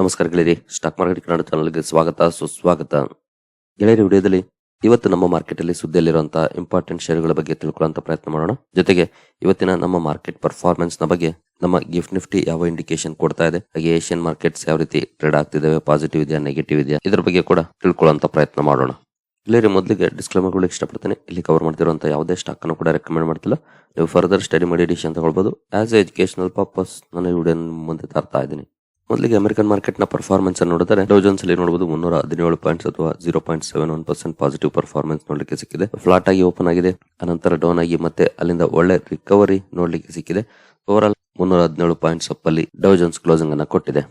ನಮಸ್ಕಾರ ಗೆಳೆಯರಿ, stock market Kannada ಚಾನಲ್ಗೆ ಸ್ವಾಗತ, ಸುಸ್ವಾಗತ. ಗೆಳೆಯರಿ, ವಿಡಿಯೋದಲ್ಲಿ ಇವತ್ತು ನಮ್ಮ ಮಾರ್ಕೆಟ್ ಅಲ್ಲಿ ಸುದ್ದಿಯಲ್ಲಿರುವಂತಹ ಇಂಪಾರ್ಟೆಂಟ್ ಷೇರುಗಳ ಬಗ್ಗೆ ತಿಳ್ಕೊಳ್ಳುವಂತ ಪ್ರಯತ್ನ ಮಾಡೋಣ. ಜೊತೆಗೆ ಇವತ್ತಿನ ನಮ್ಮ ಮಾರ್ಕೆಟ್ ಪರ್ಫಾರ್ಮೆನ್ಸ್ನ ಬಗ್ಗೆ ನಮ್ಮ ಗಿಫ್ಟ್ ನಿಫ್ಟಿ ಯಾವ ಇಂಡಿಕೇಶನ್ ಕೊಡ್ತಾ ಇದೆ, ಹಾಗೆ ಏಷ್ಯನ್ ಮಾರ್ಕೆಟ್ಸ್ ಯಾವ ರೀತಿ ಟ್ರೇಡ್ ಆಗ್ತಿದಾವೆ ಪಾಸಿಟಿವ್ ಇದೆಯಾ ನೆಗೆಟಿವ್ ಇದೆಯಾ, ಇದ್ರ ಬಗ್ಗೆ ಕೂಡ ತಿಳ್ಕೊಳ್ಳುವಂತ ಪ್ರಯತ್ನ ಮಾಡೋಣ. ಗೆಳೆಯರಿ, ಮೊದಲಿಗೆ ಡಿಸ್ಕ್ಲೇಮರ್ ಇಷ್ಟಪಡ್ತೇನೆ, ಇಲ್ಲಿ ಕವರ್ ಮಾಡ್ತಿರುವಂತ ಯಾವುದೇ ಸ್ಟಾಕ್ ಅನ್ನು ಕೂಡ ರೆಕಮೆಂಡ್ ಮಾಡ್ತಿಲ್ಲ. ನೀವು ಫರ್ದರ್ ಸ್ಟಡಿ ಮಾಡಿ ಡಿಶನ್ ತಗೊಳ್ಬಹುದು ಆಸ್ ಎ ಎಜುಕೇಶನಲ್ ಪರ್ಪಸ್ ನಾನು ವಿಡಿಯೋ ಮುಂದೆ ತರ್ತಾ ಇದ್ದೀನಿ. ಮೊದಲಿಗೆ ಅಮೆರಿಕನ್ ಮಾರ್ಕೆಟ್ನ ಪರ್ಫಾರ್ಮೆನ್ಸ್ ಅನ್ನು ನೋಡಿದರೆ ಡೌಜನ್ಸ್ ಅಲ್ಲಿ ನೋಡಬಹುದು ಮುನ್ನೂರ ಹದಿನೇಳು ಪಾಯಿಂಟ್ಸ್ ಅಥವಾ zero point seven one percent positive performance ನೋಡ್ಲಿಕ್ಕೆ ಸಿಕ್ಕಿದೆ. ಫ್ಲಾಟ್ ಆಗಿ ಓಪನ್ ಆಗಿದೆ. ಅನಂತರ ಡೌನ್ ಆಗಿ ಮತ್ತೆ ಅಲ್ಲಿಂದ ಒಳ್ಳೆ ರಿಕವರಿ ನೋಡ್ಲಿಕ್ಕೆ ಸಿಕ್ಕಿದೆ. ಓವರ್ ಆಲ್ ಮುನ್ನೂರ ಹದಿನೇಳು ಪಾಯಿಂಟ್ಸ್ ಅಪ್ ಅಲ್ಲಿ ಡೌಜನ್ಸ್ ಕ್ಲೋಸಿಂಗ್ ಅನ್ನು ಕೊಟ್ಟಿದೆ.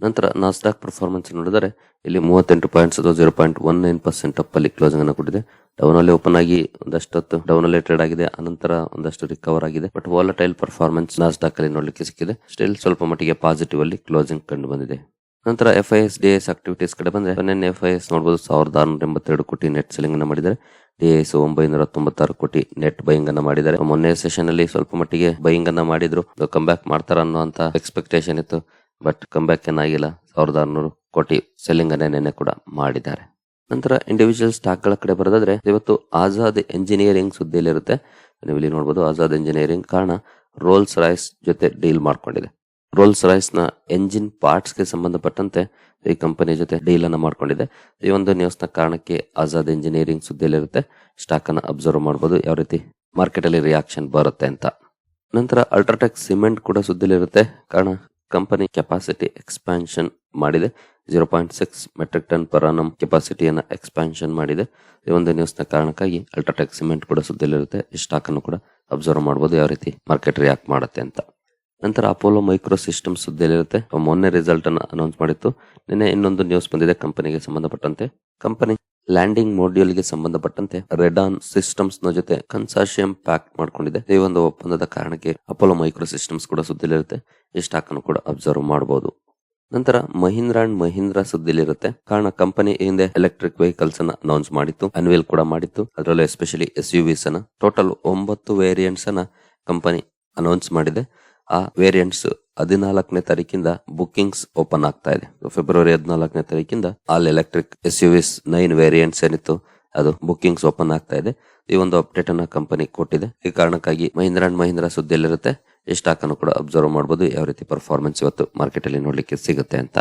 ನಂತರ ನಾಸ್ಟಾಕ್ ಪರ್ಫಾರ್ಮೆನ್ಸ್ ನೋಡಿದರೆ, ಇಲ್ಲಿ ಮೂವತ್ತೆಂಟು ಪಾಯಿಂಟ್ಸ್ ಅಥವಾ zero point one nine percent up ಅಲ್ಲಿ ಕ್ಲೋಸಿಂಗ್ ಅನ್ನು ಕೊಟ್ಟಿದೆ. ಡೌನ್ ಅಲ್ಲಿ ಓಪನ್ ಆಗಿ ಒಂದಷ್ಟು ಹೊತ್ತು ಡೌನ್ ಅಲ್ಲಿ ಟ್ರೇಡ್ ಆಗಿದೆ. ಅನಂತರ ಒಂದಷ್ಟು ರಿಕವರ್ ಆಗಿದೆ. ಬಟ್ ವಾಲಟೈಲ್ ಪರ್ಫಾರ್ಮೆನ್ಸ್ ನಾಸ್ಡಾಕ್ ಅಲ್ಲಿ ನೋಡ್ಲಿಕ್ಕೆ ಸಿಕ್ಕಿದೆ. ಸ್ಟಿಲ್ ಸ್ವಲ್ಪ ಮಟ್ಟಿಗೆ ಪಾಸಿಟಿವ್ ಅಲ್ಲಿ ಕ್ಲೋಸಿಂಗ್ ಕಂಡು ಬಂದಿದೆ. ನಂತರ F I S D S activities ಕಡೆ ಬಂದ್ರೆ, ನಿನ್ನೆ ಎಫ್ ಐ ಎಸ್ ನೋಡಬಹುದು ಸಾವಿರದ ಆರುನೂರ ಎಂಬತ್ತೆರಡು ಕೋಟಿ ನೆಟ್ ಸೆಲಿಂಗ್ ಅನ್ನ ಮಾಡಿದ್ದಾರೆ. ಡಿ ಎಸ್ ಒಂಬೈನೂರ ತೊಂಬತ್ತಾರು ಕೋಟಿ ನೆಟ್ ಬೈಯಿಂಗ್ ಅನ್ನ ಮಾಡಿದ್ದಾರೆ. ಮೊನ್ನೆ ಸೆಷನ್ ಅಲ್ಲಿ ಸ್ವಲ್ಪ ಮಟ್ಟಿಗೆ ಬೈಯಿಂಗ್ ಅನ್ನ ಮಾಡಿದ್ರು. ಕಮ್ ಬ್ಯಾಕ್ ಮಾಡ್ತಾರ ಅನ್ನುವಂತ ಎಕ್ಸ್ಪೆಕ್ಟೇಷನ್ ಇತ್ತು. ಬಟ್ ಕಮ್ ಬ್ಯಾಕ್ ಏನಾಗಿಲ್ಲ ಸಾವಿರದ ಆರುನೂರು ಕೋಟಿ ಸೆಲ್ಲಿಂಗ್ ಅನ್ನ ಕೂಡ ಮಾಡಿದ್ದಾರೆ. ನಂತರ ಇಂಡಿವಿಜುವಲ್ ಸ್ಟಾಕ್ಗಳ ಕಡೆ ಬರೋದಾದ್ರೆ ಇವತ್ತು ಆಜಾದ್ ಎಂಜಿನಿಯರಿಂಗ್ ಸುದ್ದಿಯಲ್ಲಿರುತ್ತೆ. ನೀವು ಇಲ್ಲಿ ನೋಡಬಹುದು ಆಜಾದ್ ಎಂಜಿನಿಯರಿಂಗ್ ಕಾರಣ ರೋಲ್ಸ್ ರಾಯ್ಸ್ ಜೊತೆ ಡೀಲ್ ಮಾಡ್ಕೊಂಡಿದೆ. ರೋಲ್ಸ್ ರಾಯ್ಸ್ನ ಎಂಜಿನ್ ಪಾರ್ಟ್ಸ್ಗೆ ಸಂಬಂಧಪಟ್ಟಂತೆ ಈ ಕಂಪನಿ ಜೊತೆ ಡೀಲ್ ಅನ್ನ ಮಾಡ್ಕೊಂಡಿದೆ. ಈ ಒಂದು ನ್ಯೂಸ್ನ ಕಾರಣಕ್ಕೆ ಆಜಾದ್ ಎಂಜಿನಿಯರಿಂಗ್ ಸುದ್ದಿಯಲ್ಲಿರುತ್ತೆ. ಸ್ಟಾಕ್ ಅನ್ನ ಅಬ್ಸರ್ವ್ ಮಾಡಬಹುದು ಯಾವ ರೀತಿ ಮಾರ್ಕೆಟ್ ಅಲ್ಲಿ ರಿಯಾಕ್ಷನ್ ಬರುತ್ತೆ ಅಂತ. ನಂತರ ಅಲ್ಟ್ರಾಟೆಕ್ ಸಿಮೆಂಟ್ ಕೂಡ ಸುದ್ದಿಲಿರುತ್ತೆ ಕಾರಣ ಕಂಪನಿ ಕೆಪಾಸಿಟಿ ಎಕ್ಸ್ಪ್ಯಾನ್ಷನ್ ಮಾಡಿದೆ. Zero point six metric ton per annum ಕೆಪಾಸಿಟಿಯನ್ನ expansion ಮಾಡಿದೆ. ಈ ಒಂದು ನ್ಯೂಸ್ನ ಕಾರಣಕ್ಕಾಗಿ ಅಲ್ಟ್ರಾಟೆಕ್ ಸಿಮೆಂಟ್ ಕೂಡ ಸುದ್ದಿಲಿರುತ್ತೆ ಈ ಸ್ಟಾಕ್ ಅನ್ನು ಕೂಡ ಅಬ್ಸರ್ವ್ ಮಾಡಬಹುದು ಯಾವ ರೀತಿ ಮಾರ್ಕೆಟ್ ರಿಯಾಕ್ಟ್ ಮಾಡುತ್ತೆ ಅಂತ. ನಂತರ ಅಪೋಲೋ ಮೈಕ್ರೋ ಸಿಸ್ಟಮ್ ಸುದ್ದಿಯಲ್ಲಿರುತ್ತೆ ಮೊನ್ನೆ ರಿಸಲ್ಟ್ ಅನ್ನು ಅನೌನ್ಸ್ ಮಾಡಿತ್ತು. ನಿನ್ನೆ ಇನ್ನೊಂದು ನ್ಯೂಸ್ ಬಂದಿದೆ ಕಂಪನಿಗೆ ಸಂಬಂಧಪಟ್ಟಂತೆ. ಕಂಪನಿ ಲ್ಯಾಂಡಿಂಗ್ ಮಾಡ್ಯೂಲ್ಗೆ ಸಂಬಂಧಪಟ್ಟಂತೆ ರೆಡಾನ್ ಸಿಸ್ಟಮ್ಸ್ನ ಜೊತೆ ಕನ್ಸಾರ್ಷಿಯಂ ಪ್ಯಾಕ್ ಮಾಡ್ಕೊಂಡಿದೆ. ಈ ಒಂದು ಒಪ್ಪಂದದ ಕಾರಣಕ್ಕೆ ಅಪೋಲೋ ಮೈಕ್ರೋ ಸಿಸ್ಟಮ್ಸ್ ಕೂಡ ಸುದ್ದಿಲಿರುತ್ತೆ. ಈ ಸ್ಟಾಕ್ ಕೂಡ ಅಬ್ಸರ್ವ್ ಮಾಡಬಹುದು ನಂತರ ಮಹೀಂದ್ರ ಅಂಡ್ ಮಹೀಂದ್ರ ಸುದ್ದಿಲಿರುತ್ತೆ. ಕಾರಣ ಕಂಪನಿ ಹಿಂದೆ ಎಲೆಕ್ಟ್ರಿಕ್ ವೆಹಿಕಲ್ಸ್ ಅನ್ನ ಅನೌನ್ಸ್ ಮಾಡಿತ್ತು. ಅನ್ವೇಲ್ ಕೂಡ ಮಾಡಿತ್ತು. ಅದರಲ್ಲೂ ಎಸ್ಪೆಷಲಿ ಎಸ್ ಯು ವಿಸ್ ಅನ್ನ ಟೋಟಲ್ ಒಂಬತ್ತು ವೇರಿಯಂಟ್ಸ್ ಅನ್ನ ಕಂಪನಿ ಅನೌನ್ಸ್ ಮಾಡಿದೆ. ಆ ವೇರಿಯಂಟ್ಸ್ ಹದಿನಾಲ್ಕನೇ ತಾರೀಕಿಂದ ಬುಕಿಂಗ್ಸ್ ಓಪನ್ ಆಗ್ತಾ ಇದೆ. ಫೆಬ್ರವರಿ ಹದಿನಾಲ್ಕನೇ ತಾರೀಕಿಂದ all electric S U S nine variants ಏನಿತ್ತು, ಅದು ಬುಕಿಂಗ್ಸ್ ಓಪನ್ ಆಗ್ತಾ ಇದೆ. ಈ ಒಂದು ಅಪ್ಡೇಟ್ ಅನ್ನ ಕಂಪನಿ ಕೊಟ್ಟಿದೆ. ಈ ಕಾರಣಕ್ಕಾಗಿ ಮಹೀಂದ್ರ ಅಂಡ್ ಮಹೀಂದ್ರ ಸುದ್ದಿಯಲ್ಲಿರುತ್ತೆ. ಈ ಸ್ಟಾಕ್ ಅನ್ನು ಕೂಡ ಅಬ್ಸರ್ವ್ ಮಾಡಬಹುದು ಯಾವ ರೀತಿ ಪರ್ಫಾರ್ಮೆನ್ಸ್ ಇವತ್ತು ಮಾರ್ಕೆಟ್ ಅಲ್ಲಿ ನೋಡ್ಲಿಕ್ಕೆ ಸಿಗುತ್ತೆ ಅಂತ.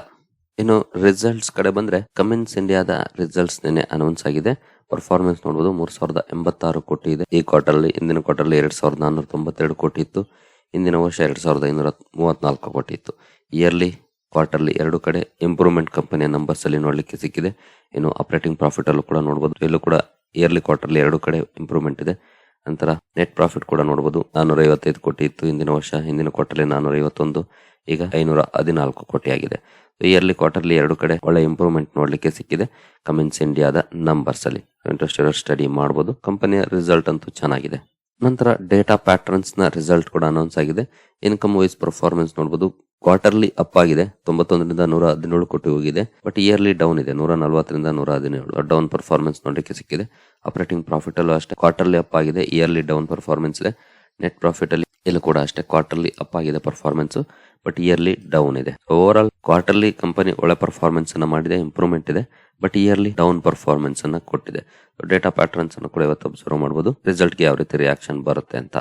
ಇನ್ನು ರಿಸಲ್ಟ್ಸ್ ಕಡೆ ಬಂದ್ರೆ ಕಮಿನ್ಸ್ ಇಂಡಿಯಾದ ರಿಸಲ್ಟ್ಸ್ ನಿನ್ನೆ ಅನೌನ್ಸ್ ಆಗಿದೆ. ಪರ್ಫಾರ್ಮೆನ್ಸ್ ನೋಡಬಹುದು ಮೂರ್ ಸಾವಿರದ ಎಂಬತ್ತಾರು ಕೋಟಿ ಇದೆ. ಈ ಕ್ವಾರ್ಟರ್ ಅಲ್ಲಿ, ಹಿಂದಿನ ಕ್ವಾರ್ಟರ್ ಅಲ್ಲಿ ಎರಡ್ ಸಾವಿರದ ನಾನ್ನೂರ ತೊಂಬತ್ತೆರಡು ಕೋಟಿ ಇತ್ತು. ಇಂದಿನ ವರ್ಷ ಎರಡು ಸಾವಿರದ ಐನೂರ ಮೂವತ್ನಾಲ್ಕು ಕೋಟಿ ಇತ್ತು ಇಯರ್ಲಿ ಕ್ವಾರ್ಟರ್ಲಿ ಎರಡು ಕಡೆ ಇಂಪ್ರೂವ್ಮೆಂಟ್ ಕಂಪನಿಯ ನಂಬರ್ಸ್ ಅಲ್ಲಿ ನೋಡಲಿಕ್ಕೆ ಸಿಕ್ಕಿದೆ. ಇನ್ನು ಆಪರೇಟಿಂಗ್ ಪ್ರಾಫಿಟ್ ಅಲ್ಲೂ ಕೂಡ ನೋಡಬಹುದು ಇಲ್ಲೂ ಕೂಡ ಇಯರ್ಲಿ ಕ್ವಾರ್ಟರ್ಲಿ ಎರಡು ಕಡೆ ಇಂಪ್ರೂವ್ಮೆಂಟ್ ಇದೆ. ನಂತರ ನೆಟ್ ಪ್ರಾಫಿಟ್ ಕೂಡ ನೋಡಬಹುದು ನಾನೂರ ಐವತ್ತೈದು ಕೋಟಿ ಇತ್ತು ಹಿಂದಿನ ವರ್ಷ. ಹಿಂದಿನ ಕ್ವಾರ್ಟರ್ಲಿ ನಾನೂರ ಐವತ್ತೊಂದು ಈಗ ಐನೂರ ಹದಿನಾಲ್ಕು ಕೋಟಿ ಆಗಿದೆ ಇಯರ್ಲಿ ಕ್ವಾರ್ಟರ್ಲಿ ಎರಡು ಕಡೆ ಒಳ್ಳೆ ಇಂಪ್ರೂವ್ಮೆಂಟ್ ನೋಡಲಿಕ್ಕೆ ಸಿಕ್ಕಿದೆ. ಕಮಿನ್ಸ್ ಇಂಡಿಯಾದ ನಂಬರ್ಸ್ ಅಲ್ಲಿ. ಇಂಟ್ರೆಸ್ಟ್ ಸ್ಟಡಿ ಮಾಡಬಹುದು ಕಂಪನಿಯ ರಿಸಲ್ಟ್ ಅಂತೂ ಚೆನ್ನಾಗಿದೆ. ನಂತರ ಡೇಟಾ ಪ್ಯಾಟರ್ನ್ಸ್ನ ರಿಸಲ್ಟ್ ಕೂಡ ಅನೌನ್ಸ್ ಆಗಿದೆ. ಇನ್ಕಮ್ ವೈಸ್ ಪರ್ಫಾರ್ಮೆನ್ಸ್ ನೋಡಬಹುದು ಕ್ವಾರ್ಟರ್ಲಿ ಅಪ್ ಆಗಿದೆ. ತೊಂಬತ್ತೊಂದರಿಂದ ನೂರ ಹದಿನೇಳು ಕೋಟಿ ಹೋಗಿದೆ. ಬಟ್ ಇಯರ್ಲಿ ಡೌನ್ ಇದೆ. ನೂರ ನಲವತ್ತರಿಂದ ನೂರ ಹದಿನೇಳು. ಡೌನ್ ಪರ್ಫಾರ್ಮೆನ್ಸ್ ನೋಡಲಿಕ್ಕೆ ಸಿಕ್ಕಿದೆ. ಆಪರೇಟಿಂಗ್ ಪ್ರಾಫಿಟ್ ಅಲ್ಲೂ ಅಷ್ಟೇ. ಕ್ವಾರ್ಟರ್ಲಿ ಅಪ್ ಆಗಿದೆ. ಇಯರ್ಲಿ ಡೌನ್ ಪರ್ಫಾರ್ಮೆನ್ಸ್ ಇದೆ. ನೆಟ್ ಪ್ರಾಫಿಟ್ ಅಲ್ಲಿ ಇಲ್ಲೂ ಕೂಡ ಅಷ್ಟೇ ಕ್ವಾರ್ಟರ್ಲಿ ಅಪ್ ಆಗಿದೆ ಪರ್ಫಾರ್ಮೆನ್ಸ್ ಬಟ್ ಇಯರ್ಲಿ ಡೌನ್ ಇದೆ. ಓವರ್ ಆಲ್ ಕ್ವಾರ್ಟರ್ಲಿ ಕಂಪನಿ ಒಳ್ಳೆ ಪರ್ಫಾರ್ಮೆನ್ಸ್ ಅನ್ನ ಮಾಡಿದೆ ಇಂಪ್ರೂವ್ಮೆಂಟ್ ಇದೆ. ಬಟ್ ಇಯರ್ಲಿ ಡೌನ್ ಪರ್ಫಾರ್ಮೆನ್ಸ್ ಅನ್ನ ಕೊಟ್ಟಿದೆ. ಡೇಟಾ ಪ್ಯಾಟರ್ನ್ಸ್ ಅನ್ನು ಕೂಡ ಇವತ್ತು ಅಬ್ಸರ್ವ್ ಮಾಡಬಹುದು ರಿಸಲ್ಟ್ಗೆ ಯಾವ ರೀತಿ ರಿಯಾಕ್ಷನ್ ಬರುತ್ತೆ ಅಂತ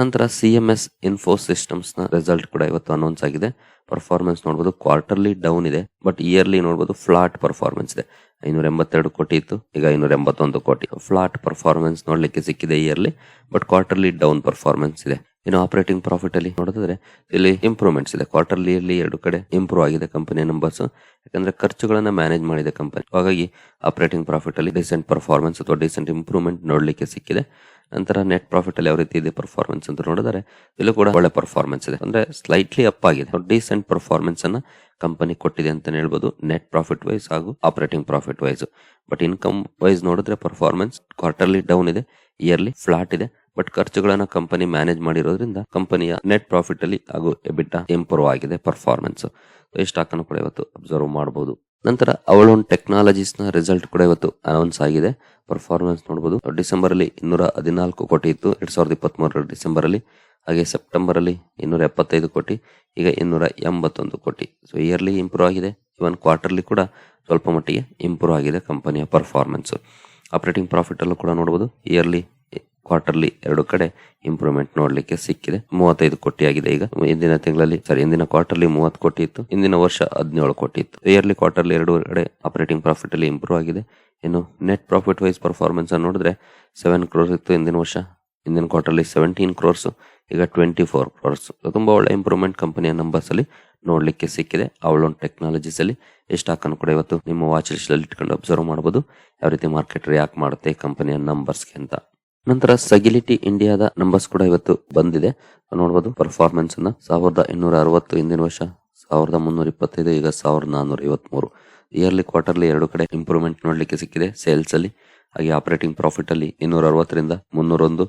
ನಂತರ ಸಿ ಎಂ ಎಸ್ ಇನ್ಫೋ ಸಿಸ್ಟಮ್ಸ್ನ ರಿಸಲ್ಟ್ ಕೂಡ ಇವತ್ತು ಅನೌನ್ಸ್ ಆಗಿದೆ. ಪರ್ಫಾರ್ಮೆನ್ಸ್ ನೋಡಬಹುದು ಕ್ವಾರ್ಟರ್ಲಿ ಡೌನ್ ಇದೆ ಬಟ್ ಇಯರ್ಲಿ ನೋಡಬಹುದು ಫ್ಲಾಟ್ ಪರ್ಫಾರ್ಮೆನ್ಸ್ ಇದೆ. ಐನೂರ ಎಂಬತ್ತೆರಡು ಕೋಟಿ ಇತ್ತು, ಈಗ ಐನೂರ ಎಂಬತ್ತೊಂದು ಕೋಟಿ. ಫ್ಲಾಟ್ ಪರ್ಫಾರ್ಮೆನ್ಸ್ ನೋಡ್ಲಿಕ್ಕೆ ಸಿಕ್ಕಿದೆ yearly but quarterly down performance ಇದೆ. ಇನ್ನು ಆಪರೇಟಿಂಗ್ ಪ್ರಾಫಿಟ್ ಅಲ್ಲಿ ನೋಡಿದ್ರೆ ಇಲ್ಲಿ ಇಂಪ್ರೂವ್ಮೆಂಟ್ಸ್ ಇದೆ. ಕ್ವಾರ್ಟರ್ಲಿ ಅಲ್ಲಿ ಎರಡು ಕಡೆ ಇಂಪ್ರೂವ್ ಆಗಿದೆ ಕಂಪನಿ ನಂಬರ್ಸ್ ಯಾಕಂದ್ರೆ ಖರ್ಚುಗಳನ್ನ ಮ್ಯಾನೇಜ್ ಮಾಡಿದೆ ಕಂಪನಿ ಹಾಗಾಗಿ ಆಪರೇಟಿಂಗ್ ಪ್ರಾಫಿಟ್ ಅಲ್ಲಿ ಡಿಸೆಂಟ್ ಪರ್ಫಾರ್ಮೆನ್ಸ್ ಅಥವಾ ಡಿಸೆಂಟ್ ಇಂಪ್ರೂವ್ಮೆಂಟ್ ನೋಡ್ಲಿಕ್ಕೆ ಸಿಕ್ಕಿದೆ. ನಂತರ ನೆಟ್ ಪ್ರಾಫಿಟ್ ಅಲ್ಲಿ ಯಾವ ರೀತಿ ಇದೆ ಪರ್ಫಾರ್ಮೆನ್ಸ್ ಅಂತ ನೋಡಿದರೆ, ಇಲ್ಲೂ ಕೂಡ ಒಳ್ಳೆ ಪರ್ಫಾರ್ಮೆನ್ಸ್ ಇದೆ. ಅಂದ್ರೆ ಸ್ಲೈಟ್ಲಿ ಅಪ್ ಆಗಿದೆ. ಡೀಸೆಂಟ್ ಪರ್ಫಾರ್ಮೆನ್ಸ್ ಅನ್ನ ಕಂಪನಿ ಕೊಟ್ಟಿದೆ ಅಂತ ಹೇಳ್ಬೋದು ನೆಟ್ ಪ್ರಾಫಿಟ್ ವೈಸ್ ಹಾಗೂ operating profit wise but income wise ನೋಡಿದ್ರೆ ಪರ್ಫಾರ್ಮೆನ್ಸ್ ಕ್ವಾರ್ಟರ್ಲಿ ಡೌನ್ ಇದೆ ಇಯರ್ಲಿ ಫ್ಲಾಟ್ ಇದೆ. ಬಟ್ ಖರ್ಚುಗಳನ್ನ ಕಂಪನಿ ಮ್ಯಾನೇಜ್ ಮಾಡಿರೋದ್ರಿಂದ ಕಂಪನಿಯ ನೆಟ್ ಪ್ರಾಫಿಟ್ ಅಲ್ಲಿ ಹಾಗೂ ಎಬಿಟ್ ಇಂಪ್ರೂವ್ ಆಗಿದೆ ಪರ್ಫಾರ್ಮೆನ್ಸ್ ಈ ಸ್ಟಾಕ್ ಕೂಡ ಇವತ್ತು ಅಬ್ಸರ್ವ್ ಮಾಡಬಹುದು ನಂತರ ಅವಳೊಂದು ಟೆಕ್ನಾಲಜೀಸ್ನ ರಿಸಲ್ಟ್ ಕೂಡ ಇವತ್ತು ಅನೌನ್ಸ್ ಆಗಿದೆ. ಪರ್ಫಾರ್ಮೆನ್ಸ್ ನೋಡಬಹುದು ಡಿಸೆಂಬರ್ ಅಲ್ಲಿ ಇನ್ನೂರ ಹದಿನಾಲ್ಕು ಕೋಟಿ ಇತ್ತು. ಎರಡ್ ಸಾವಿರದ ಇಪ್ಪತ್ತ್ ಮೂರರ ಡಿಸೆಂಬರ್ ಅಲ್ಲಿ ಹಾಗೆ ಸೆಪ್ಟೆಂಬರ್ ಅಲ್ಲಿ ಇನ್ನೂರ ಎಪ್ಪತ್ತೈದು ಕೋಟಿ, ಈಗ ಇನ್ನೂರ ಎಂಬತ್ತೊಂದು ಕೋಟಿ. ಸೊ ಇಯರ್ಲಿ ಇಂಪ್ರೂವ್ ಆಗಿದೆ. ಇವನ್ ಕ್ವಾರ್ಟರ್ಲಿ ಕೂಡ ಸ್ವಲ್ಪ ಮಟ್ಟಿಗೆ ಇಂಪ್ರೂವ್ ಆಗಿದೆ ಕಂಪನಿಯ ಪರ್ಫಾರ್ಮೆನ್ಸ್ ಆಪರೇಟಿಂಗ್ ಪ್ರಾಫಿಟ್ ಅಲ್ಲೂ ಕೂಡ ನೋಡಬಹುದು ಇಯರ್ಲಿ ಕ್ವಾರ್ಟರ್ಲಿ ಎರಡು ಕಡೆ ಇಂಪ್ರೂವ್ಮೆಂಟ್ ನೋಡ್ಲಿಕ್ಕೆ ಸಿಕ್ಕಿದೆ. ಮೂವತ್ತೈದು ಕೋಟಿ ಆಗಿದೆ ಈಗ. ಇಂದಿನ ತಿಂಗಳಲ್ಲಿ ಸರಿ ಇಂದಿನ ಕ್ವಾರ್ಟರ್ಲಿ ಮೂವತ್ತು ಕೋಟಿ ಇತ್ತು. ಇಂದಿನ ವರ್ಷ ಹದಿನೇಳು ಕೋಟಿ ಇತ್ತು. ಇಯರ್ಲಿ ಕ್ವಾರ್ಟರ್ಲಿ ಎರಡು ಕಡೆ ಆಪರೇಟಿಂಗ್ ಪ್ರಾಫಿಟ್ ಅಲ್ಲಿ ಇಂಪ್ರೂವ್ ಆಗಿದೆ. ಇನ್ನು ನೆಟ್ ಪ್ರಾಫಿಟ್ ವೈಸ್ ಪರ್ಫಾರ್ಮೆನ್ಸ್ ಅನ್ನು ನೋಡಿದ್ರೆ ಸೆವೆನ್ ಕ್ರೋರ್ಸ್ ಇತ್ತು ಇಂದಿನ ವರ್ಷ. ಇಂದಿನ ಕ್ವಾರ್ಟರ್ಲಿ ಸೆವೆಂಟೀನ್ ಕ್ರೋರ್ಸ್ ಈಗ ಟ್ವೆಂಟಿ ಫೋರ್ ಕ್ರೋರ್ಸ್ ತುಂಬಾ ಒಳ್ಳೆ ಇಂಪ್ರೂವ್ಮೆಂಟ್ ಕಂಪನಿಯ ನಂಬರ್ಸ್ ಅಲ್ಲಿ ನೋಡ್ಲಿಕ್ಕೆ ಸಿಕ್ಕಿದೆ. ಅವಳೊಂದು ಟೆಕ್ನಾಲಜೀಸ್ ಅಲ್ಲಿ ಎಷ್ಟು ಅನ್ನು ಕೂಡ ಇವತ್ತು ನಿಮ್ಮ ವಾಚ್ ಲಿಸ್ಟ್ ಅಲ್ಲಿ ಇಟ್ಕೊಂಡು ಅಬ್ಸರ್ವ್ ಮಾಡಬಹುದು ಯಾವ ರೀತಿ ಮಾರ್ಕೆಟ್ ರಿಯಾಕ್ಟ್ ಮಾಡುತ್ತೆ ಕಂಪನಿಯ ನಂಬರ್ಸ್ಗೆ ಅಂತ. ನಂತರ ಸಗಿಲಿಟಿ ಇಂಡಿಯಾದ ನಂಬರ್ಸ್ ಕೂಡ ಇವತ್ತು ಬಂದಿದೆ. ನೋಡಬಹುದು ಪರ್ಫಾರ್ಮೆನ್ಸ್ ಅನ್ನ. ಸಾವಿರದ ಇನ್ನೂರ ಅರವತ್ತು ಹಿಂದಿನ ವರ್ಷ ಸಾವಿರದ ಮುನ್ನೂರ ಇಪ್ಪತ್ತೈದು, ಈಗ ಸಾವಿರದ ನಾನ್ನೂರ ಐವತ್ಮೂರು. ಇಯರ್ಲಿ ಕ್ವಾರ್ಟರ್ಲಿ ಎರಡು ಕಡೆ ಇಂಪ್ರೂವ್ಮೆಂಟ್ ನೋಡ್ಲಿಕ್ಕೆ ಸಿಕ್ಕಿದೆ ಸೇಲ್ಸ್ ಅಲ್ಲಿ. ಹಾಗೆ ಆಪರೇಟಿಂಗ್ ಪ್ರಾಫಿಟ್ ಅಲ್ಲಿ ಇನ್ನೂರ ಅರವತ್ತರಿಂದ ಮುನ್ನೂರೊಂದು,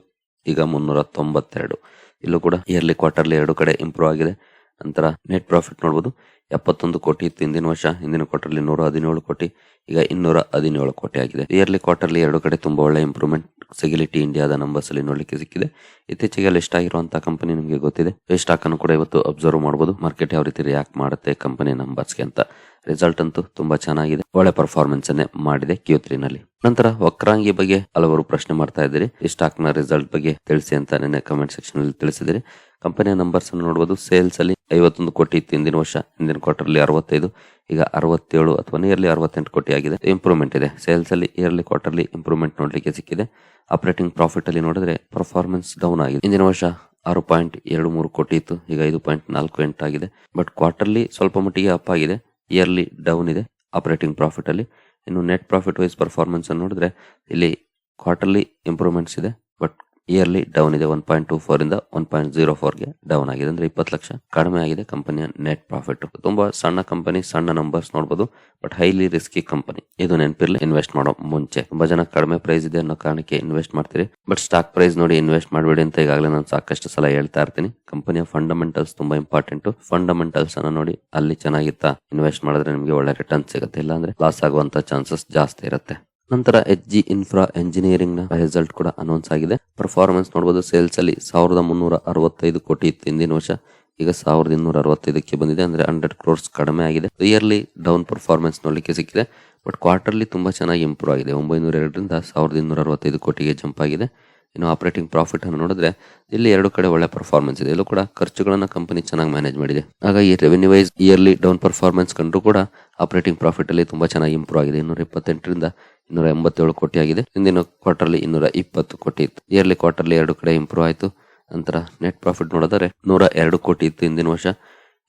ಈಗ ಮುನ್ನೂರ ತೊಂಬತ್ತೆರಡು. ಇಲ್ಲೂ ಕೂಡ ಇಯರ್ಲಿ ಕ್ವಾರ್ಟರ್ಲಿ ಎರಡು ಕಡೆ ಇಂಪ್ರೂವ್ ಆಗಿದೆ. ನಂತರ ನೆಟ್ ಪ್ರಾಫಿಟ್ ನೋಡಬಹುದು ಎಪ್ಪತ್ತೊಂದು ಕೋಟಿ ಇತ್ತು ಹಿಂದಿನ ವರ್ಷ. ಹಿಂದಿನ ಕ್ವಾರ್ಟರ್ಲಿ ನೂರ ಹದಿನೇಳು ಕೋಟಿ. ಈಗ ಇನ್ನೂರ ಹದಿನೇಳು ಕೋಟಿ ಆಗಿದೆ. ಇಯರ್ಲಿ ಕ್ವಾರ್ಟರ್ಲಿ ಎರಡು ಕಡೆ ತುಂಬಾ ಒಳ್ಳೆ ಇಂಪ್ರೂವ್ಮೆಂಟ್ ಸಿಗಿಲಿಟಿ ಇಂಡಿಯಾದ ನಂಬರ್ಸ್ ಅಲ್ಲಿ ನೋಡ್ಲಿಕ್ಕೆ ಸಿಕ್ಕಿದೆ. ಇತ್ತೀಚೆಗೆ ಲಿಸ್ಟ್ ಆಗಿರುವಂತಹ ಕಂಪನಿ ನಿಮಗೆ ಗೊತ್ತಿದೆ. ಈ ಸ್ಟಾಕ್ ಅನ್ನು ಕೂಡ ಇವತ್ತು ಅಬ್ಸರ್ವ್ ಮಾಡಬಹುದು ಮಾರ್ಕೆಟ್ ಯಾವ ರೀತಿ ರಿಯಾಕ್ಟ್ ಮಾಡುತ್ತೆ ಕಂಪನಿ ನಂಬರ್ಸ್ಗೆ ಅಂತ. ರಿಸಲ್ಟ್ ಅಂತೂ ತುಂಬಾ ಚೆನ್ನಾಗಿದೆ. ಒಳ್ಳೆ ಪರ್ಫಾರ್ಮೆನ್ಸ್ ಅನ್ನೇ ಮಾಡಿದೆ ಕ್ಯೂ ನಲ್ಲಿ. ನಂತರ ವಕ್ರಾಂಗಿ ಬಗ್ಗೆ ಹಲವರು ಪ್ರಶ್ನೆ ಮಾಡ್ತಾ ಇದ್ದೀರಿ. ಈ ಸ್ಟಾಕ್ನ ರಿಸಲ್ಟ್ ಬಗ್ಗೆ ತಿಳಿಸಿ ಅಂತ ನಿನ್ನೆ ಕಮೆಂಟ್ ಸೆಕ್ಷನ್ ಅಲ್ಲಿ ತಿಳಿಸಿದಿರಿ. ಕಂಪನಿಯ ನಂಬರ್ಸ್ ಅನ್ನು ನೋಡಬಹುದು ಸೇಲ್ಸ್ ಅಲ್ಲಿ ಐವತ್ತೊಂದು ಕೋಟಿ ಇತ್ತು ಹಿಂದಿನ ವರ್ಷ. ಕ್ವಾರ್ಟರ್ ಅಲ್ಲಿ ಅರವತ್ತೈದು, ಈಗ ಅರವತ್ತೇಳು ಅಥವಾ ನಿಯರ್ಲಿ ಅರವತ್ತೆಂಟು ಕೋಟಿ ಆಗಿದೆ. ಇಂಪ್ರೂವ್ಮೆಂಟ್ ಇದೆ. ಸೇಲ್ಸ್ ಅಲ್ಲಿ ಇಯರ್ಲಿ ಕ್ವಾರ್ಟರ್ಲಿ ಇಂಪ್ರೂವ್ಮೆಂಟ್ ನೋಡಲಿಕ್ಕೆ ಸಿಕ್ಕಿದೆ. ಆಪರೇಟಿಂಗ್ ಪ್ರಾಫಿಟ್ ಅಲ್ಲಿ ನೋಡಿದ್ರೆ ಪರ್ಫಾರ್ಮೆನ್ಸ್ ಡೌನ್ ಆಗಿದೆ. ಹಿಂದಿನ ವರ್ಷ ಆರು ಪಾಯಿಂಟ್ ಎರಡು ಮೂರು ಕೋಟಿ ಇತ್ತು, ಈಗ ಐದು ಪಾಯಿಂಟ್ ನಾಲ್ಕು ಎಂಟು ಆಗಿದೆ. ಬಟ್ ಕ್ವಾರ್ಟರ್ಲಿ ಸ್ವಲ್ಪ ಮಟ್ಟಿಗೆ ಅಪ್ ಆಗಿದೆ. ಇಯರ್ಲಿ ಡೌನ್ ಇದೆ ಆಪರೇಟಿಂಗ್ ಪ್ರಾಫಿಟ್ ಅಲ್ಲಿ. ಇನ್ನು ನೆಟ್ ಪ್ರಾಫಿಟ್ ವೈಸ್ ಪರ್ಫಾರ್ಮೆನ್ಸ್ ನೋಡಿದ್ರೆ ಇಲ್ಲಿ ಕ್ವಾರ್ಟರ್ಲಿ ಇಂಪ್ರೂವ್ಮೆಂಟ್ಸ್ ಇದೆ. ಬಟ್ ಇಯರ್ಲಿ ಡೌನ್ ಇದೆ ಒನ್ ಪಾಯಿಂಟ್ ಟೂ ಫೋರ್ ಇಂದ ಒನ್ ಪಾಯಿಂಟ್ ಜೀರೋ ಫೋರ್ಗೆ ಡೌನ್ ಆಗಿದೆ. ಅಂದ್ರೆ ಇಪ್ಪತ್ತು ಲಕ್ಷ ಕಡಿಮೆ ಆಗಿದೆ ಕಂಪನಿಯ ನೆಟ್ ಪ್ರಾಫಿಟ್ ತುಂಬಾ ಸಣ್ಣ ಕಂಪನಿ, ಸಣ್ಣ ನಂಬರ್ಸ್ ನೋಡಬಹುದು ಬಟ್ ಹೈಲಿ ರಿಸ್ಕಿ ಕಂಪನಿ. ಇದು ನೆನಪಿರ್ಲಿ ಇನ್ವೆಸ್ಟ್ ಮಾಡೋ ಮುಂಚೆ. ತುಂಬಾ ಜನ ಕಡಿಮೆ ಪ್ರೈಸ್ ಇದೆ ಅನ್ನೋ ಕಾರಣಕ್ಕೆ ಇನ್ವೆಸ್ಟ್ ಮಾಡ್ತೀರಿ ಬಟ್ ಸ್ಟಾಕ್ ಪ್ರೈಸ್ ನೋಡಿ ಇನ್ವೆಸ್ಟ್ ಮಾಡಬೇಡಿ ಅಂತ ಈಗಾಗಲೇ ನಾನು ಸಾಕಷ್ಟು ಸಲ ಹೇಳ್ತಾ ಇರ್ತೀನಿ. ಕಂಪನಿಯ ಫಂಡಮೆಂಟಲ್ಸ್ ತುಂಬಾ ಇಂಪಾರ್ಟೆಂಟ್ ಫಂಡಮೆಂಟಲ್ಸ್ ಅನ್ನ ನೋಡಿ ಅಲ್ಲಿ ಚೆನ್ನಾಗಿತ್ತಾ ಇನ್ವೆಸ್ಟ್ ಮಾಡಿದ್ರೆ ನಿಮಗೆ ಒಳ್ಳೆ ರಿಟರ್ನ್ ಸಿಗುತ್ತೆ. ಇಲ್ಲಾಂದ್ರೆ ಲಾಸ್ ಆಗುವಂತ ಚಾನ್ಸಸ್ ಜಾಸ್ತಿ ಇರುತ್ತೆ. ನಂತರ ಎಚ್ ಜಿ ಇನ್ಫ್ರಾ ಎಂಜಿನಿಯರಿಂಗ್ನ ರಿಸಲ್ಟ್ ಕೂಡ ಅನೌನ್ಸ್ ಆಗಿದೆ. ಪರ್ಫಾರ್ಮೆನ್ಸ್ ನೋಡಬಹುದು ಸೇಲ್ಸ್ ಅಲ್ಲಿ ಸಾವಿರದ ಮುನ್ನೂರ ಅರವತ್ತೈದು ಕೋಟಿ ಇತ್ತು ಹಿಂದಿನ ವರ್ಷ. ಈಗ ಸಾವಿರದ ಇನ್ನೂರ ಅರವತ್ತೈದಕ್ಕೆ ಬಂದಿದೆ, ಅಂದ್ರೆ ಹಂಡ್ರೆಡ್ ಕ್ರೋರ್ಸ್ ಕಡಿಮೆ ಆಗಿದೆ. ಇಯರ್ಲಿ ಡೌನ್ ಪರ್ಫಾರ್ಮೆನ್ಸ್ ನೋಡಲಿಕ್ಕೆ ಸಿಕ್ಕಿದೆ. ಬಟ್ ಕ್ವಾರ್ಟರ್ಲಿ ತುಂಬಾ ಚೆನ್ನಾಗಿ ಇಂಪ್ರೂವ್ ಆಗಿದೆ. ಒಂಬೈನೂರ ಎರಡರಿಂದ ಸಾವಿರದ ಇನ್ನೂರ ಅರವತ್ತೈದು ಕೋಟಿಗೆ ಜಂಪ್ ಆಗಿದೆ. ಇನ್ನು ಆಪರೇಟಿಂಗ್ ಪ್ರಾಫಿಟ್ ಅನ್ನು ನೋಡಿದ್ರೆ, ಇಲ್ಲಿ ಎರಡು ಕಡೆ ಒಳ್ಳೆ ಪರ್ಫಾರ್ಮೆನ್ಸ್ ಇದೆ. ಇಲ್ಲೂ ಕೂಡ ಖರ್ಚುಗಳನ್ನ ಕಂಪನಿ ಚೆನ್ನಾಗಿ ಮ್ಯಾನೇಜ್ ಮಾಡಿದೆ. ಆಗ ಈ revenue wise yearly down performance ಕಂಡು ಕೂಡ ಆಪರೇಟಿಂಗ್ ಪ್ರಾಫಿಟ್ ಅಲ್ಲಿ ತುಂಬಾ ಚೆನ್ನಾಗಿ ಇಂಪ್ರೂವ್ ಆಗಿದೆ. ಇನ್ನೂರ ಇಪ್ಪತ್ತೆಂಟರಿಂದ ಇನ್ನೂರ ಎಂಬತ್ತೇಳು ಕೋಟಿ ಆಗಿದೆ. ಹಿಂದಿನ ಕ್ವಾರ್ಟರ್ಲಿ ಇನ್ನೂರ ಇಪ್ಪತ್ತು ಕೋಟಿ ಇತ್ತು. ಇಯರ್ಲಿ ಕ್ವಾರ್ಟರ್ಲಿ ಎರಡು ಕಡೆ ಇಂಪ್ರೂವ್ ಆಯಿತು. ನಂತರ ನೆಟ್ ಪ್ರಾಫಿಟ್ ನೋಡಿದರೆ ನೂರ ಎರಡು ಕೋಟಿ ಇತ್ತು ಹಿಂದಿನ ವರ್ಷ.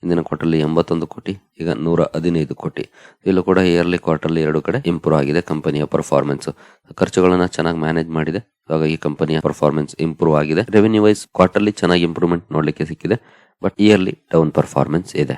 ಹಿಂದಿನ ಕ್ವಾರ್ಟರ್ಲಿ ಎಂಬತ್ತೊಂದು ಕೋಟಿ, ಈಗ ನೂರ ಹದಿನೈದು ಕೋಟಿ. ಇಲ್ಲೂ ಕೂಡ ಇಯರ್ಲಿ ಕ್ವಾರ್ಟರ್ಲಿ ಎರಡು ಕಡೆ ಇಂಪ್ರೂವ್ ಆಗಿದೆ ಕಂಪನಿಯ ಪರ್ಫಾರ್ಮೆನ್ಸ್ ಖರ್ಚುಗಳನ್ನ ಚೆನ್ನಾಗಿ ಮ್ಯಾನೇಜ್ ಮಾಡಿದೆ. ಹಾಗಾಗಿ ಕಂಪನಿಯ ಪರ್ಫಾರ್ಮೆನ್ಸ್ ಇಂಪ್ರೂವ್ ಆಗಿದೆ. ರೆವೆನ್ಯೂ ವೈಸ್ ಕ್ವಾರ್ಟರ್ಲಿ ಚೆನ್ನಾಗಿ ಇಂಪ್ರೂವ್ಮೆಂಟ್ ನೋಡಲಿಕ್ಕೆ ಸಿಕ್ಕಿದೆ. ಬಟ್ ಇಯರ್ಲಿ ಡೌನ್ ಪರ್ಫಾರ್ಮೆನ್ಸ್ ಇದೆ.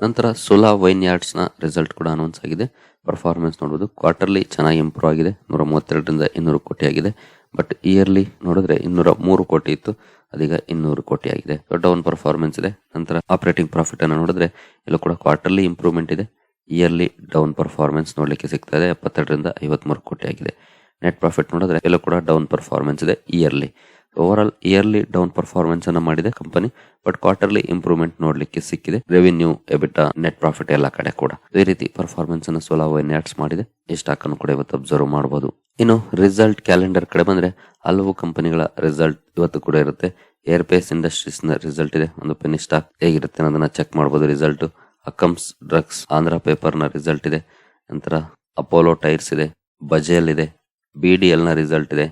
ನಂತರ ಸೋಲಾ ವೈನ್ ಯಾರ್ಡ್ಸ್ನ ರಿಸಲ್ಟ್ ಕೂಡ ಅನೌನ್ಸ್ ಆಗಿದೆ. ಪರ್ಫಾರ್ಮೆನ್ಸ್ ನೋಡಬಹುದು ಕ್ವಾರ್ಟರ್ಲಿ ಚೆನ್ನಾಗಿ ಇಂಪ್ರೂವ್ ಆಗಿದೆ. ನೂರ ಮೂವತ್ತೆರಡರಿಂದ ಇನ್ನೂರು ಕೋಟಿ ಆಗಿದೆ. ಬಟ್ ಇಯರ್ಲಿ ನೋಡಿದ್ರೆ ಇನ್ನೂರ ಮೂರು ಕೋಟಿ ಇತ್ತು. ಅದೀಗ ಇನ್ನೂರು ಕೋಟಿ ಆಗಿದೆ. ಡೌನ್ ಪರ್ಫಾರ್ಮೆನ್ಸ್ ಇದೆ. ನಂತರ ಆಪರೇಟಿಂಗ್ ಪ್ರಾಫಿಟ್ ಅನ್ನು ನೋಡಿದ್ರೆ ಇಲ್ಲೂ ಕೂಡ ಕ್ವಾರ್ಟರ್ಲಿ ಇಂಪ್ರೂವ್ಮೆಂಟ್ ಇದೆ. ಇಯರ್ಲಿ ಡೌನ್ ಪರ್ಫಾರ್ಮೆನ್ಸ್ ನೋಡಲಿಕ್ಕೆ ಸಿಗ್ತಾ ಇದೆ. ಎಪ್ಪತ್ತೆರಡರಿಂದ ಐವತ್ಮೂರು ಕೋಟಿ ಆಗಿದೆ. ನೆಟ್ ಪ್ರಾಫಿಟ್ ನೋಡಿದ್ರೆ ಎಲ್ಲೂ ಕೂಡ ಡೌನ್ ಪರ್ಫಾರ್ಮೆನ್ಸ್ ಇದೆ yearly over all yearly down performance ಅನ್ನ ಮಾಡಿದೆ ಕಂಪನಿ ಬಟ್ ಕ್ವಾರ್ಟರ್ಲಿ ಇಂಪ್ರೂವ್ಮೆಂಟ್ ನೋಡ್ಲಿಕ್ಕೆ ಸಿಕ್ಕಿದೆ. ರೆವಿನ್ಯೂ ಎಬಿಟಾ ನೆಟ್ ಪ್ರಾಫಿಟ್ ಎಲ್ಲ ಕಡೆ ಕೂಡ. ಈ ರೀತಿ ಪರ್ಫಾರ್ಮೆನ್ಸ್ ಅನ್ನು ಸೋಲಾ ಎನ್ಯಾಟ್ಸ್ ಮಾಡಿದೆ. ಈ ಸ್ಟಾಕ್ ಅನ್ನು ಕೂಡ ಇವತ್ತು ಅಬ್ಸರ್ವ್ ಮಾಡಬಹುದು ಇನ್ನು ರಿಸಲ್ಟ್ ಕ್ಯಾಲೆಂಡರ್ ಕಡೆ ಬಂದ್ರೆ ಹಲವು ಕಂಪನಿಗಳ ರಿಸಲ್ಟ್ ಇವತ್ತು ಕೂಡ ಇರುತ್ತೆ. ಏರ್ ಪೇಸ್ ಇಂಡಸ್ಟ್ರೀಸ್ನ ರಿಸಲ್ಟ್ ಇದೆ. ಒಂದು ಪೆನಿ ಸ್ಟಾಕ್ ಹೇಗಿರುತ್ತೆ ಅನ್ನೋದನ್ನ ಚೆಕ್ ಮಾಡಬಹುದು ರಿಸಲ್ಟ್ ಅಕಮ್ಸ್ ಡ್ರಗ್ಸ್ ಆಂಧ್ರ ಪೇಪರ್ನ ರಿಸಲ್ಟ್ ಇದೆ. ನಂತರ ಅಪೋಲೋ ಟೈರ್ಸ್ ಇದೆ. ಬಜೆಲ್ ಇದೆ ಬಿಡಿಎಲ್ನ ರಿಸಲ್ಟ್ ಇದೆ.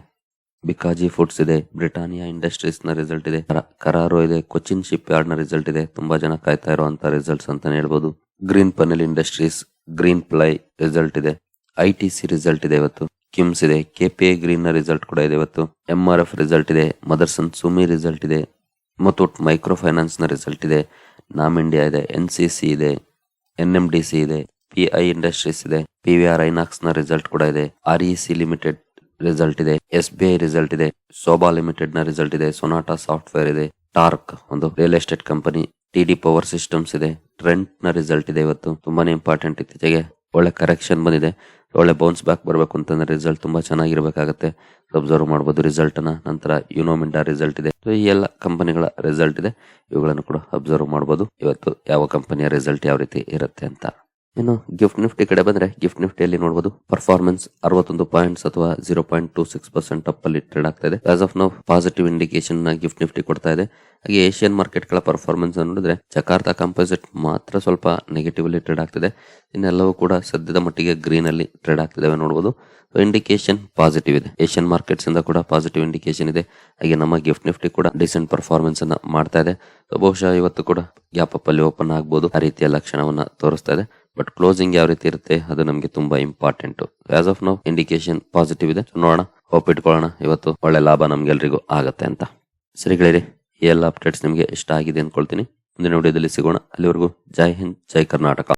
ಬಿಕಾಜಿ ಫುಡ್ಸ್ ಇದೆ ಬ್ರಿಟಾನಿಯಾ ಇಂಡಸ್ಟ್ರೀಸ್ನ ರಿಸಲ್ಟ್ ಇದೆ ಕರ- ಕರಾರೋ ಇದೆ ಕೊಚಿನ್ ಶಿಪ್ ಯಾರ್ಡ್ನ ರಿಸಲ್ಟ್ ಇದೆ, ತುಂಬಾ ಜನ ಕಾಯ್ತಾ ಇರುವಂತ ರಿಸಲ್ಟ್ಸ್ ಅಂತಾನೆ ಹೇಳ್ಬೋದು. Green panel industries green ply result ಇದೆ ಐ ಟಿ ಸಿ ರಿಸಲ್ಟ್ ಇದೆ ಇವತ್ತು. ಕಿಮ್ಸ್ ಇದೆ ಕೆಪಿಎ ಗ್ರೀನ್ನ ರಿಸಲ್ಟ್ ಕೂಡ ಇದೆ ಇವತ್ತು. ಎಂ ಆರ್ ಎಫ್ ರಿಸಲ್ಟ್ ಇದೆ ಮದರ್ಸನ್ ಸುಮಿ ರಿಸಲ್ಟ್ ಇದೆ ಮತ್ತು ಮೈಕ್ರೋ ಫೈನಾನ್ಸ್ನ ರಿಸಲ್ಟ್ ಇದೆ ನಾಮ್ ಇಂಡಿಯಾ ಇದೆ ಎನ್ ಸಿ ಸಿ ಇದೆ ಎನ್ ಎಂ ಡಿ ಸಿ ಇದೆ ಪಿ ಐ ಇಂಡಸ್ಟ್ರೀಸ್ ಇದೆ ಪಿ ವಿ ಆರ್ ಐನಾಕ್ಸ್ನ ರಿಸಲ್ಟ್ ಕೂಡ ಇದೆ R E C limited result ಇದೆ ಎಸ್ ಬಿ ಐ ರಿಸಲ್ಟ್ ಇದೆ ಸೋಬಾ ಲಿಮಿಟೆಡ್ನ ರಿಸಲ್ಟ್ ಇದೆ ಸೊನಾಟಾ ಸಾಫ್ಟ್ವೇರ್ ಇದೆ ಟಾರ್ಕ್ ಒಂದು real estate company T D power systems ಇದೆ ಟ್ರೆಂಟ್ನ ರಿಸಲ್ಟ್ ಇದೆ ಇವತ್ತು, ತುಂಬಾನೇ ಇಂಪಾರ್ಟೆಂಟ್ ಇತ್ತೀಚೆಗೆ ಒಳ್ಳೆ ಕರೆಕ್ಷನ್ ಬಂದಿದೆ. ಒಳ್ಳೆ ಬೌನ್ಸ್ ಬ್ಯಾಕ್ ಬರಬೇಕು ಅಂತಂದ್ರೆ ರಿಸಲ್ಟ್ ತುಂಬಾ ಚೆನ್ನಾಗಿರ್ಬೇಕಾಗತ್ತೆ. ಅಬ್ಸರ್ವ್ ಮಾಡಬಹುದು ರಿಸಲ್ಟ್ನ, ನಂತರ ಯುನೋಮಿಂಡಾ ರಿಸಲ್ಟ್ ಇದೆ. ಈ ಎಲ್ಲ ಕಂಪನಿಗಳ ರಿಸಲ್ಟ್ ಇದೆ. ಇವುಗಳನ್ನು ಕೂಡ ಅಬ್ಸರ್ವ್ ಮಾಡಬಹುದು ಇವತ್ತು ಯಾವ ಕಂಪನಿಯ ರಿಸಲ್ಟ್ ಯಾವ ರೀತಿ ಇರುತ್ತೆ ಅಂತ. ಇನ್ನು ಗಿಫ್ಟ್ ನಿಫ್ಟಿ ಕಡೆ ಬಂದ್ರೆ ಗಿಫ್ಟ್ ನಿಫ್ಟಿಯಲ್ಲಿ ನೋಡಬಹುದು ಪರ್ಫಾರ್ಮೆನ್ಸ್ ಅರವತ್ತೊಂದು ಪಾಯಿಂಟ್ಸ್ ಅಥವಾ zero point two six percent up ಅಲ್ಲಿ ಟ್ರೇಡ್ ಆಗ್ತಾ ಇದೆ. ಆಸ್ ಆಫ್ ನೋ ಪಾಸಿಟಿವ್ ಇಂಡಿಕೇಶನ್ನ ಗಿಫ್ಟ್ ನಿಫ್ಟಿ ಕೊಡ್ತಾ ಇದೆ. ಹಾಗೆ ಏಷ್ಯನ್ ಮಾರ್ಕೆಟ್ಗಳ ಪರ್ಫಾರ್ಮೆನ್ಸ್ ನೋಡಿದ್ರೆ ಜಕಾರ್ತಾ ಕಂಪೋಸಿಟ್ ಮಾತ್ರ ಸ್ವಲ್ಪ ನೆಗೆಟಿವ್ ಅಲ್ಲಿ ಟ್ರೇಡ್ ಆಗ್ತಿದೆ. ಇನ್ನೆಲ್ಲವೂ ಕೂಡ ಸದ್ಯದ ಮಟ್ಟಿಗೆ ಗ್ರೀನ್ ಅಲ್ಲಿ ಟ್ರೇಡ್ ಆಗ್ತಿದ್ದಾವೆ ನೋಡಬಹುದು ಇಂಡಿಕೇಶನ್ ಪಾಸಿಟಿವ್ ಇದೆ. ಏಷ್ಯನ್ ಮಾರ್ಕೆಟ್ಸ್ ಇಂದ ಕೂಡ ಪಾಸಿಟಿವ್ ಇಂಡಿಕೇಶನ್ ಇದೆ. ಹಾಗೆ ನಮ್ಮ ಗಿಫ್ಟ್ ನಿಫ್ಟಿ ಕೂಡ ಡಿಸೆಂಟ್ ಪರ್ಫಾರ್ಮೆನ್ಸ್ ಅನ್ನ ಮಾಡ್ತಾ ಇದೆ. ಬಹುಶಃ ಇವತ್ತು ಕೂಡ ಗ್ಯಾಪ್ ಅಪ್ ಅಲ್ಲಿ ಓಪನ್ ಆಗ್ಬಹುದು ಆ ರೀತಿಯ ಲಕ್ಷಣವನ್ನ ತೋರಿಸ್ತಾ ಇದೆ. ಬಟ್ ಕ್ಲೋಸಿಂಗ್ ಯಾವ ರೀತಿ ಇರುತ್ತೆ, ಅದು ನಮಗೆ ತುಂಬಾ important as of no indication positive ಇದೆ. ನೋಡೋಣ ಹೋಪ್ ಇಟ್ಕೊಳ್ಳೋಣ. ಇವತ್ತು ಒಳ್ಳೆ ಲಾಭ ನಮ್ಗೆಲ್ರಿಗೂ ಆಗತ್ತೆ ಅಂತ. ಸರಿ ಗೆಳೆಯರಿ, ಈ ಎಲ್ಲ ಅಪ್ಡೇಟ್ಸ್ ನಿಮಗೆ ಇಷ್ಟ ಆಗಿದೆ ಅನ್ಕೊಳ್ತೀನಿ. ಮುಂದಿನ ವಿಡಿಯೋದಲ್ಲಿ ಸಿಗೋಣ. ಅಲ್ಲಿವರೆಗೂ ಜೈ ಹಿಂದ್, ಜೈ ಕರ್ನಾಟಕ.